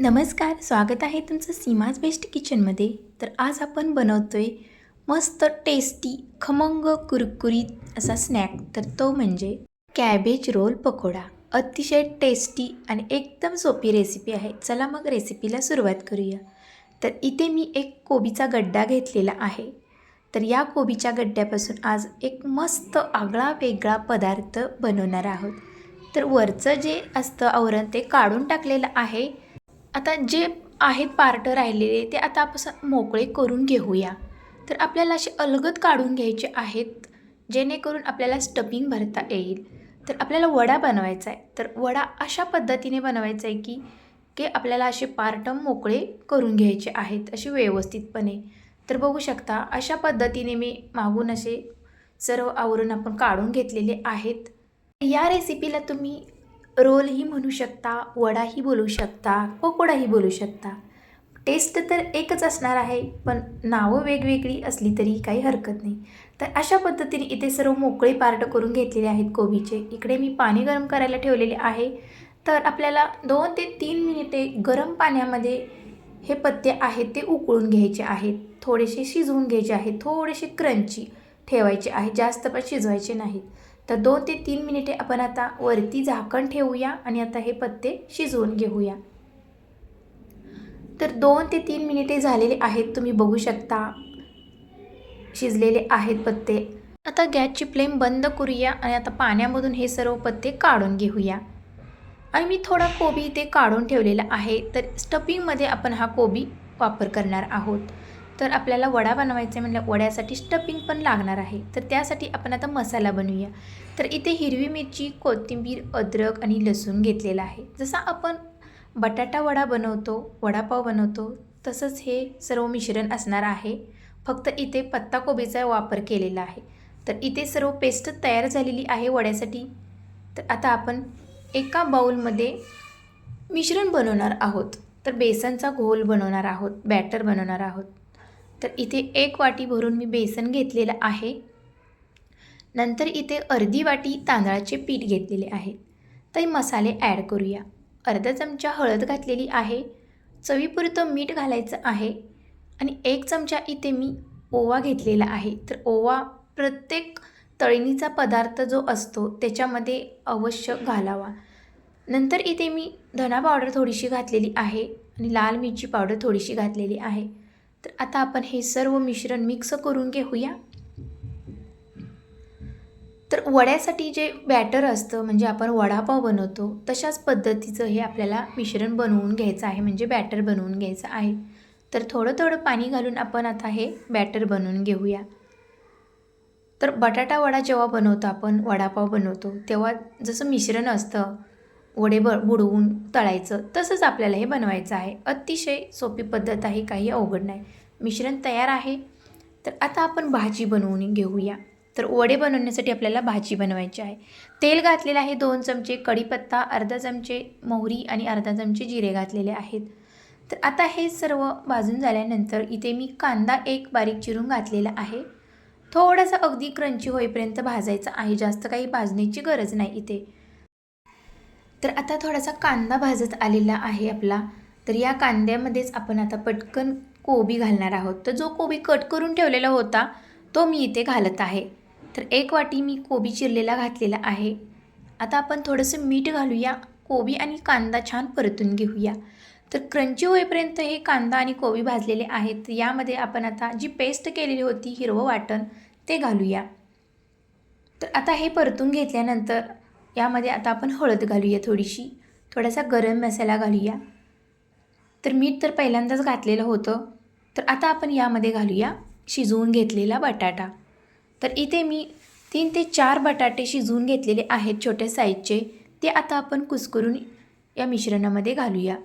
नमस्कार स्वागत आहे तुमचं सीमाज बेस्ट किचनमध्ये. तर आज आपण बनवतो आहे मस्त टेस्टी खमंग कुरकुरीत असा स्नॅक तर तो म्हणजे कॅबेज रोल पकोडा. अतिशय टेस्टी आणि एकदम सोपी रेसिपी आहे. चला मग रेसिपीला सुरुवात करूया. तर इथे मी एक कोबीचा गड्डा घेतलेला आहे. तर या कोबीच्या गड्ड्यापासून आज एक मस्त आगळा वेगळा पदार्थ बनवणार आहोत. तर वरचं जे असतं आवरण ते काढून टाकलेलं आहे. आता जे आहेत पार्ट राहिलेले ते आता आपण मोकळे करून घेऊया. तर आपल्याला असे अलगद काढून घ्यायचे आहेत जेणेकरून आपल्याला स्टफिंग भरता येईल. तर आपल्याला वडा बनवायचा आहे. तर वडा अशा पद्धतीने बनवायचा आहे की की आपल्याला असे पार्ट मोकळे करून घ्यायचे आहेत असे व्यवस्थितपणे. तर बघू शकता अशा पद्धतीने मी मागून असे सर्व आवरण आपण काढून घेतलेले आहेत. या रेसिपीला तुम्ही रोलही म्हणू शकता वडाही बोलू शकता पकोडाही बोलू शकता. टेस्ट तर एकच असणार आहे पण नावं वेगवेगळी असली तरी काही हरकत नाही. तर अशा पद्धतीने इथे सर्व मोकळे पार्ट करून घेतलेले आहेत कोबीचे. इकडे मी पाणी गरम करायला ठेवलेले आहे. तर आपल्याला दोन ते तीन मिनिटे गरम पाण्यामध्ये हे पत्ते आहेत ते उकळून घ्यायचे आहेत. थोडेसे शिजवून घ्यायचे आहेत. थोडेसे क्रंची ठेवायचे आहेत. जास्त पण शिजवायचे नाहीत. तर दोन ते तीन मिनिटे आपण आता वरती झाकण ठेवूया आणि आता हे पत्ते शिजवून घेऊया. तर दोन ते तीन मिनिटे झालेले आहेत तुम्ही बघू शकता. शिजलेले आहेत पत्ते. आता गॅसची फ्लेम बंद करूया आणि आता पाण्यामधून हे सर्व पत्ते काढून घेऊया. आणि मी थोडा कोबी इथे काढून ठेवलेला आहे तर स्टफिंगमध्ये आपण हा कोबी वापर करणार आहोत. तर आपल्याला वडा बनवायचा आहे म्हटलं वड्यासाठी स्टफिंग पण लागणार आहे. तर त्यासाठी आपण आता मसाला बनवूया. तर इथे हिरवी मिरची कोथिंबीर अद्रक आणि लसूण घेतलेला आहे. जसा आपण बटाटा वडा बनवतो वडापाव बनवतो तसंच हे सर्व मिश्रण असणार आहे. फक्त इथे पत्ताकोबीचा वापर केलेला आहे. तर इथे सर्व पेस्ट तयार झालेली आहे वड्यासाठी. तर आता आपण एका बाऊलमध्ये मिश्रण बनवणार आहोत. तर बेसनचा घोल बनवणार आहोत बॅटर बनवणार आहोत. तर इथे एक वाटी भरून मी बेसन घेतलेलं आहे. नंतर इथे अर्धी वाटी तांदळाचे पीठ घेतलेले आहे. तर मसाले ॲड करूया. अर्धा चमचा हळद घातलेली आहे. चवीपुरतं मीठ घालायचं आहे. आणि एक चमचा इथे मी ओवा घेतलेला आहे. तर ओवा प्रत्येक तळणीचा पदार्थ जो असतो त्याच्यामध्ये अवश्य घालावा. नंतर इथे मी धना पावडर थोडीशी घातलेली आहे. आणि लाल मिरची पावडर थोडीशी घातलेली आहे. तर आता आपण हे सर्व मिश्रण मिक्स करून घेऊया. तर वड्यासाठी जे बॅटर असतं म्हणजे आपण वडापाव बनवतो तशाच पद्धतीचं हे आपल्याला मिश्रण बनवून घ्यायचं आहे म्हणजे बॅटर बनवून घ्यायचं आहे. तर थोडं थोडं पाणी घालून आपण आता हे बॅटर बनवून घेऊया. तर बटाटा वडा जेव्हा बनवतो आपण वडापाव बनवतो तेव्हा जसं मिश्रण असतं वडे ब बुडवून तळायचं. तसंच आपल्याला हे बनवायचं आहे. अतिशय सोपी पद्धत आहे. काही अवघड नाही. मिश्रण तयार आहे. तर आता आपण भाजी बनवून घेऊया. तर वडे बनवण्यासाठी आपल्याला भाजी बनवायची आहे. तेल घातलेलं आहे दोन चमचे कढीपत्ता अर्धा चमचे मोहरी आणि अर्धा चमचे जिरे घातलेले आहेत. तर आता हे सर्व भाजून झाल्यानंतर इथे मी कांदा एक बारीक चिरून घातलेला आहे. थोडासा अगदी क्रंची होईपर्यंत भाजायचा आहे. जास्त काही भाजण्याची गरज नाही इथे. तर आता थोडासा कांदा भाजत आलेला आहे आपला. तर या कांद्यामध्येच आपण आता पटकन कोबी घालणार आहोत. तर जो कोबी कट करून ठेवलेला होता तो मी इथे घालत आहे. तर एक वाटी मी कोबी चिरलेला घातलेला आहे. आता आपण थोडंसं मीठ घालूया. कोबी आणि कांदा छान परतून घेऊया. तर क्रंची होईपर्यंत हे कांदा आणि कोबी भाजलेले आहेत. यामध्ये आपण आता जी पेस्ट केलेली होती हिरवं वाटण ते घालूया. तर आता हे परतून घेतल्यानंतर यामध्ये आता आपण हळद घालूया थोडीशी. थोडासा गरम मसाला घालूया. तर मीठ तर पहिल्यांदाच घातलेलं होतं. तर आता आपण यामध्ये घालूया शिजवून घेतलेला बटाटा. तर इथे मी तीन ते चार बटाटे शिजवून घेतलेले आहेत छोट्या साईजचे. ते आता आपण कुस्करून या मिश्रणामध्ये घालूया.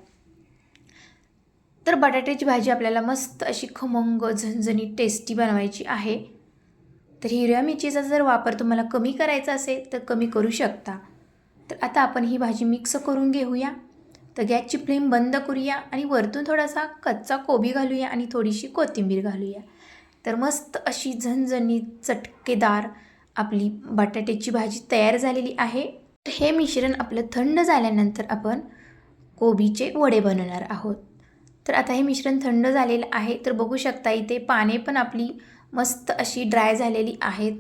तर बटाट्याची भाजी आपल्याला मस्त अशी खमंग झणझणीत टेस्टी बनवायची आहे. तर हिरव्या मिरचीचा जर वापर तुम्हाला कमी करायचा असेल तर कमी करू शकता. तर आता आपण ही भाजी मिक्स करून घेऊया. तर गॅसची फ्लेम बंद करूया आणि वरतून थोडासा कच्चा कोबी घालूया आणि थोडीशी कोथिंबीर घालूया. तर मस्त अशी झणझणीत चटकेदार आपली बटाट्याची भाजी तयार झालेली आहे. तर हे मिश्रण आपलं थंड झाल्यानंतर आपण कोबीचे वडे बनवणार आहोत. तर आता हे मिश्रण थंड झालेलं आहे. तर बघू शकता इथे पाने पण आपली मस्त अशी ड्राय झालेली आहेत.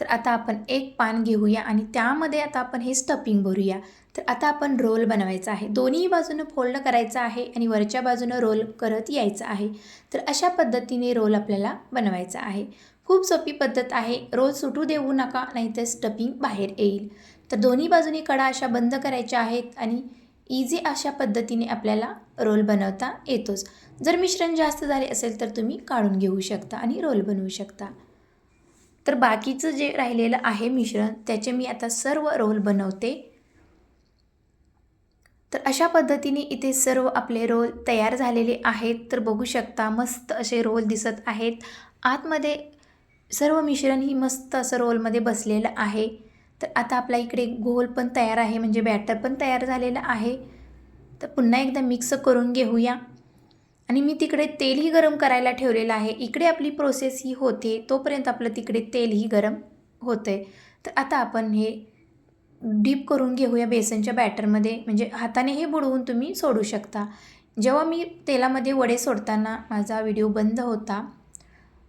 तर आता आपण एक पान घेऊया आणि त्यामध्ये आता आपण हे स्टफिंग भरूया. तर आता आपण रोल बनवायचा आहे. दोन्ही बाजूनं फोल्ड करायचं आहे आणि वरच्या बाजूनं रोल करत यायचा आहे. तर अशा पद्धतीने रोल आपल्याला बनवायचा आहे. खूप सोपी पद्धत आहे. रोल सुटू देऊ नका नाहीतर स्टफिंग बाहेर येईल. तर दोन्ही बाजूनी कडा अशा बंद करायच्या आहेत आणि इझी अशा पद्धतीने आपल्याला रोल बनवता येतोच. जर मिश्रण जास्त झाले असेल तर तुम्ही काढून घेऊ शकता आणि रोल बनवू शकता. तर बाकीचं जे राहिलेलं आहे मिश्रण त्याचे मी आता सर्व रोल बनवते. तर अशा पद्धतीने इथे सर्व आपले रोल तयार झालेले आहेत. तर बघू शकता मस्त असे रोल दिसत आहेत. आतमध्ये सर्व मिश्रण ही मस्त असं रोलमध्ये बसलेलं आहे. तर आता आपला इकडे गोल पण तयार आहे म्हणजे बॅटर पण तयार झालेलं आहे. तर पुन्हा एकदा मिक्स करून घेऊया. आणि मी तिकडे तेलही गरम करायला ठेवलेलं आहे. इकडे आपली प्रोसेस ही होते तोपर्यंत आपलं तिकडे तेलही गरम होतं आहे तर आता आपण हे डीप करून घेऊया बेसनच्या बॅटरमध्ये म्हणजे हाताने हे बुडवून तुम्ही सोडू शकता. जेव्हा मी तेलामध्ये वडे सोडताना माझा व्हिडिओ बंद होता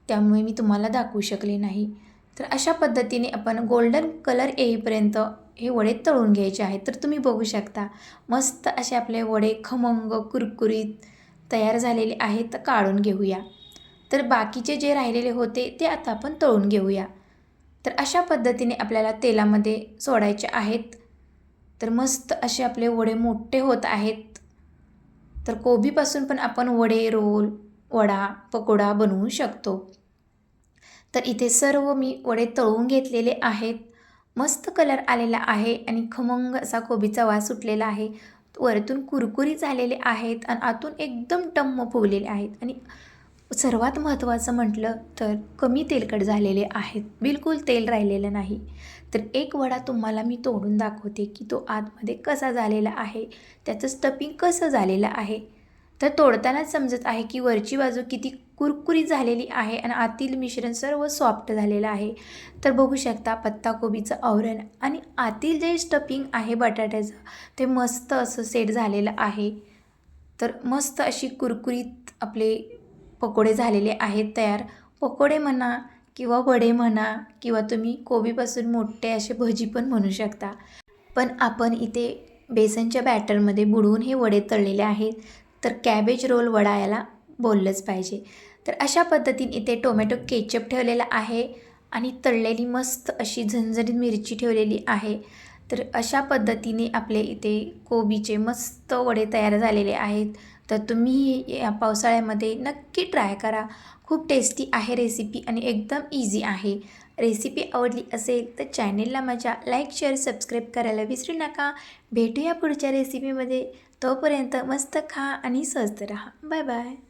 त्यामुळे मी तुम्हाला दाखवू शकले नाही. तर अशा पद्धतीने आपण गोल्डन कलर येईपर्यंत हे वडे तळून घ्यायचे आहेत. तर तुम्ही बघू शकता मस्त असे आपले वडे खमंग कुरकुरीत तयार झालेले आहेत. तर काढून घेऊया. तर बाकीचे जे राहिलेले होते ते आता आपण तळून घेऊया. तर अशा पद्धतीने आपल्याला तेलामध्ये सोडायचे आहेत. तर मस्त असे आपले वडे मोठे होत आहेत. तर कोबीपासून पण आपण वडे रोल वडा पकोडा बनवू शकतो. तर इथे सर्व मी वडे तळून घेतलेले आहेत. मस्त कलर आलेला आहे आणि खमंग असा कोबीचा वास सुटलेला आहे. वरतून कुरकुरी झालेले आहेत आणि आतून एकदम टम्म फुगलेले आहेत. आणि सर्वात महत्त्वाचं म्हटलं तर कमी तेलकट झालेले आहेत. बिलकुल तेल राहिलेलं नाही. तर एक वडा तुम्हाला मी तोडून दाखवते की तो आतमध्ये कसा झालेला आहे. त्याचं स्टपिंग कसं झालेलं आहे. तर तोडतानाच समजत आहे की वरची बाजू किती कुरकुरीत झालेली आहे आणि आतील मिश्रण सर्व सॉफ्ट झालेलं आहे. तर बघू शकता पत्ताकोबीचं आवरण आणि आतील जे स्टफिंग आहे बटाट्याचं ते मस्त असं सेट झालेलं आहे. तर मस्त अशी कुरकुरीत आपले पकोडे झालेले आहेत तयार. पकोडे म्हणा किंवा वडे म्हणा किंवा तुम्ही कोबीपासून मोठे असे भजी पण म्हणू शकता. पण आपण इथे बेसनच्या बॅटरमध्ये बुडवून हे वडे तळलेले आहेत. तर कॅबेज रोल वडा याला बोललंच पाहिजे. तर अशा पद्धतीने इथे टोमॅटो केचप ठेवलेला आहे आणि तळलेली मस्त अशी झणझणीत मिरची ठेवलेली आहे. तर अशा पद्धतीने आपले इथे कोबीचे मस्त वडे तयार झालेले आहेत. तर तुम्ही या पावसाळ्यामध्ये नक्की ट्राय करा. खूप टेस्टी आहे रेसिपी आणि एकदम इझी आहे. रेसिपी आवडली असेल तर चॅनेलला माझ्या लाईक शेअर सबस्क्राईब करायला विसरू नका. भेटूया पुढच्या रेसिपीमध्ये तोपर्यंत मस्त खा आणि स्वस्त राहा. Bye bye